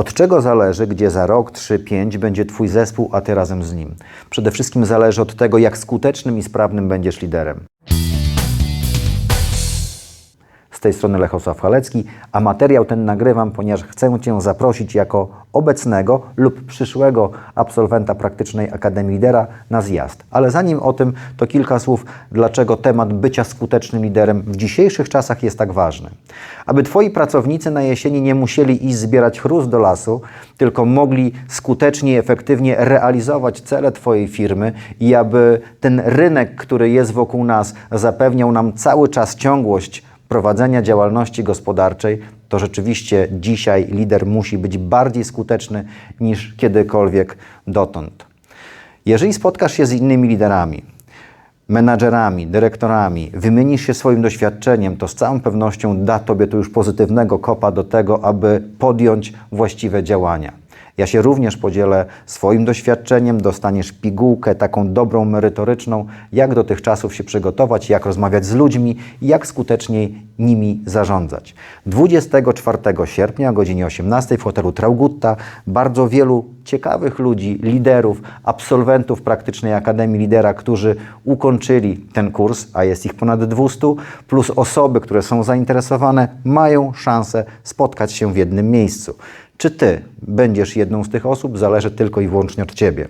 Od czego zależy, gdzie za rok, 3, 5 będzie Twój zespół, a Ty razem z nim? Przede wszystkim zależy od tego, jak skutecznym i sprawnym będziesz liderem. Z tej strony Lechosław Halecki, a materiał ten nagrywam, ponieważ chcę Cię zaprosić jako obecnego lub przyszłego absolwenta praktycznej Akademii Lidera na zjazd. Ale zanim o tym, to kilka słów, dlaczego temat bycia skutecznym liderem w dzisiejszych czasach jest tak ważny. Aby Twoi pracownicy na jesieni nie musieli iść zbierać chrust do lasu, tylko mogli skutecznie i efektywnie realizować cele Twojej firmy i aby ten rynek, który jest wokół nas, zapewniał nam cały czas ciągłość prowadzenia działalności gospodarczej, to rzeczywiście dzisiaj lider musi być bardziej skuteczny niż kiedykolwiek dotąd. Jeżeli spotkasz się z innymi liderami, menadżerami, dyrektorami, wymienisz się swoim doświadczeniem, to z całą pewnością da Tobie to już pozytywnego kopa do tego, aby podjąć właściwe działania. Ja się również podzielę swoim doświadczeniem, dostaniesz pigułkę taką dobrą, merytoryczną, jak do tych czasów się przygotować, jak rozmawiać z ludźmi jak skuteczniej nimi zarządzać. 24 sierpnia o godzinie 18 w hotelu Traugutta bardzo wielu ciekawych ludzi, liderów, absolwentów praktycznej Akademii Lidera, którzy ukończyli ten kurs, a jest ich ponad 200, plus osoby, które są zainteresowane, mają szansę spotkać się w jednym miejscu. Czy Ty będziesz jedną z tych osób, zależy tylko i wyłącznie od Ciebie.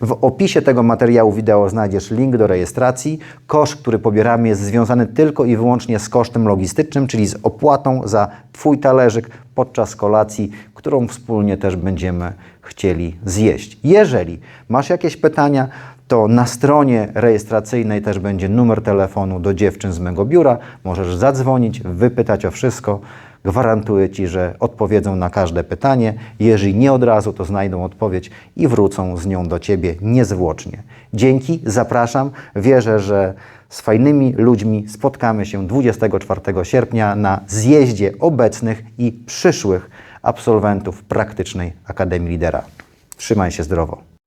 W opisie tego materiału wideo znajdziesz link do rejestracji. Koszt, który pobieramy, jest związany tylko i wyłącznie z kosztem logistycznym, czyli z opłatą za Twój talerzyk podczas kolacji, którą wspólnie też będziemy chcieli zjeść. Jeżeli masz jakieś pytania, to na stronie rejestracyjnej też będzie numer telefonu do dziewczyn z mego biura. Możesz zadzwonić, wypytać o wszystko. Gwarantuję Ci, że odpowiedzą na każde pytanie. Jeżeli nie od razu, to znajdą odpowiedź i wrócą z nią do Ciebie niezwłocznie. Dzięki, zapraszam. Wierzę, że z fajnymi ludźmi spotkamy się 24 sierpnia na zjeździe obecnych i przyszłych absolwentów praktycznej Akademii Lidera. Trzymaj się zdrowo.